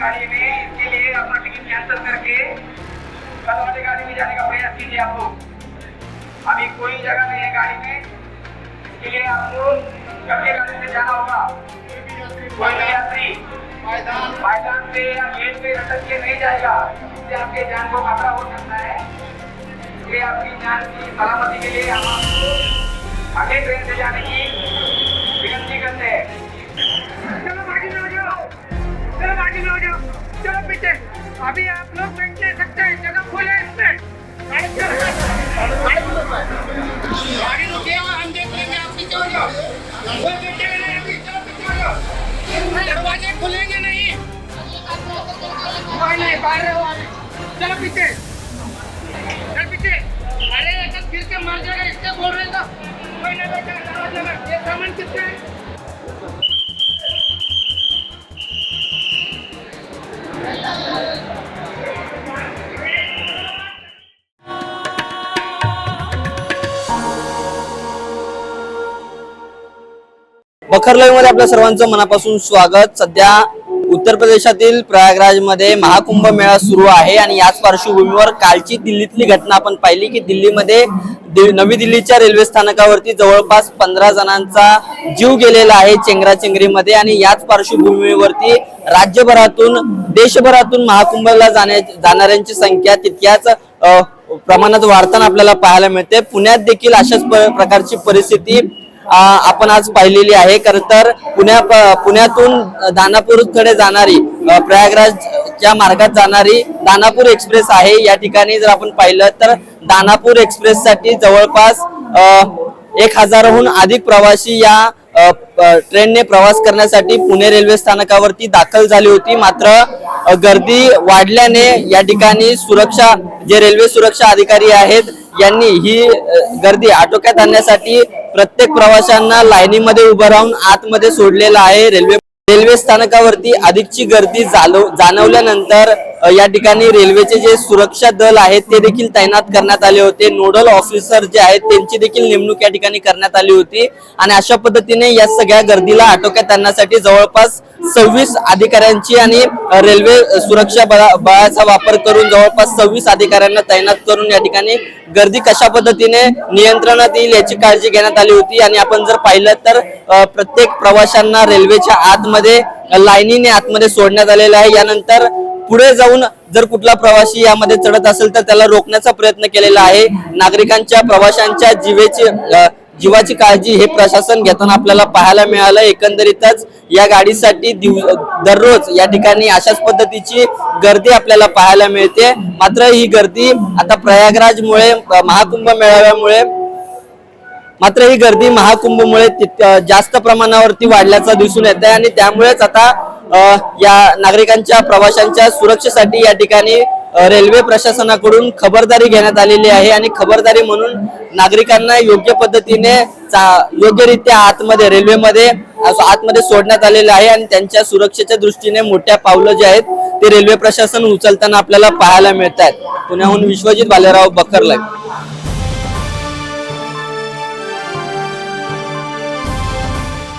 गाड़ी इसके लिए गाड़ी में जाने का प्रयास कीजिए है आपको जाना होगा कोई भी यात्री पे या पे लटक के नहीं जाएगा इससे आपके जान को खतरा हो सकता है इसलिए आपकी जान की सलामती के लिए हम आपको अगले ट्रेन से जाने की अभी आप लोग बैठ नहीं सकते हैं जगह फुल है इसमें गाड़ी रुकी हम देख लेंगे आप पीछे हो जाओ कोई नहीं पीछे हो जाओ दरवाजे खुलेंगे नहीं. नहीं बाहर रहो चलो पीछे चल पीछे अरे ऐसा फिर के मर जाएगा इससे बोल रहे तो कोई नहीं दरवाजे में ये सामान किसका है बखर लाईव्हमध्ये आपल्या सर्वांचं मनापासून स्वागत. सध्या उत्तर प्रदेशातील प्रयागराजमध्ये महाकुंभ मेळा सुरू आहे आणि याच पार्श्वभूमीवर कालची दिल्लीतली घटना आपण पाहिली की दिल्लीमध्ये दि- नवी दिल्लीच्या रेल्वे स्थानकावरती जवळपास पंधरा जणांचा जीव गेलेला आहे चेंगराचेंगरीमध्ये आणि याच पार्श्वभूमीवरती राज्यभरातून देशभरातून महाकुंभला जाण्या जाणाऱ्यांची संख्या तितक्याच प्रमाणात वाढताना आपल्याला पाहायला मिळते. पुण्यात देखील अशाच प- प्रकारची परिस्थिती आपण आज पाहिलेली आहे. खर तर पुण्या पुण्यातून दानापूरकडे जाणारी प्रयागराजच्या मार्गात जाणारी दानापूर एक्सप्रेस आहे. या ठिकाणी जर आपण पाहिलं तर दानापूर एक्सप्रेससाठी जवळपास एक हजारहून अधिक प्रवासी या ट्रेनने प्रवास करण्यासाठी पुणे रेल्वे स्थानकावरती दाखल झाली होती. मात्र गर्दी वाढल्याने या ठिकाणी सुरक्षा जे रेल्वे सुरक्षा अधिकारी आहेत यांनी ही गर्दी आटोक्यात आणण्यासाठी प्रत्येक प्रवाशांना लाईनीमध्ये उभं राहून आतमध्ये सोडलेलं आहे. रेल्वे रेल्वे स्थानकावरती अधिकची गर्दी जालो- जाणवल्यानंतर या ठिकाणी रेल्वेचे जे सुरक्षा दल आहेत ते देखील तैनात करण्यात आले होते. नोडल ऑफिसर जे आहेत त्यांची देखील नेमणूक या ठिकाणी करण्यात आली होती. आणि अशा पद्धतीने या सगळ्या गर्दीला आटोक्यात आणण्यासाठी जवळपास सव्वीस अधिकाऱ्यांची आणि रेल्वे सुरक्षा बळाचा वापर करून जवळपास सव्वीस अधिकाऱ्यांना तैनात करून या ठिकाणी गर्दी कशा पद्धतीने नियंत्रणात येईल याची काळजी घेण्यात आली होती. आणि आपण जर पाहिलं तर प्रत्येक प्रवाशांना रेल्वेच्या आतमध्ये लाईनीने आतमध्ये सोडण्यात आलेलं आहे. यानंतर पुढे जाऊन जर कुठला प्रवासी यामध्ये चढत असेल तर त्याला रोखण्याचा प्रयत्न केलेला आहे. नागरिकांच्या प्रवाशांच्या जीवेची जीवाची काळजी हे प्रशासन घेताना आपल्याला पाहायला मिळालं. एकंदरीतच या गाडीसाठी दिव- दररोज या ठिकाणी अशाच पद्धतीची गर्दी आपल्याला पाहायला मिळते. मात्र ही गर्दी आता प्रयागराजमुळे महाकुंभ मेळाव्यामुळे मात्र ही गर्दी महाकुंभमुळे जास्त प्रमाणावरती वाढल्याचं दिसून येत आहे आणि त्यामुळेच आता या नागरिकांच्या प्रवाशांच्या सुरक्षेसाठी या ठिकाणी रेल्वे प्रशासनाकडून खबरदारी घेण्यात आलेली आहे आणि खबरदारी म्हणून नागरिकांना योग्य पद्धतीने योग्यरित्या आतमध्ये रेल्वेमध्ये असं आतमध्ये सोडण्यात आलेलं आहे आणि त्यांच्या सुरक्षेच्या दृष्टीने मोठ्या पावलं जे आहेत ते रेल्वे प्रशासन उचलताना आपल्याला पाहायला मिळत आहेत पुण्याहून विश्वजित बालेराव बकरला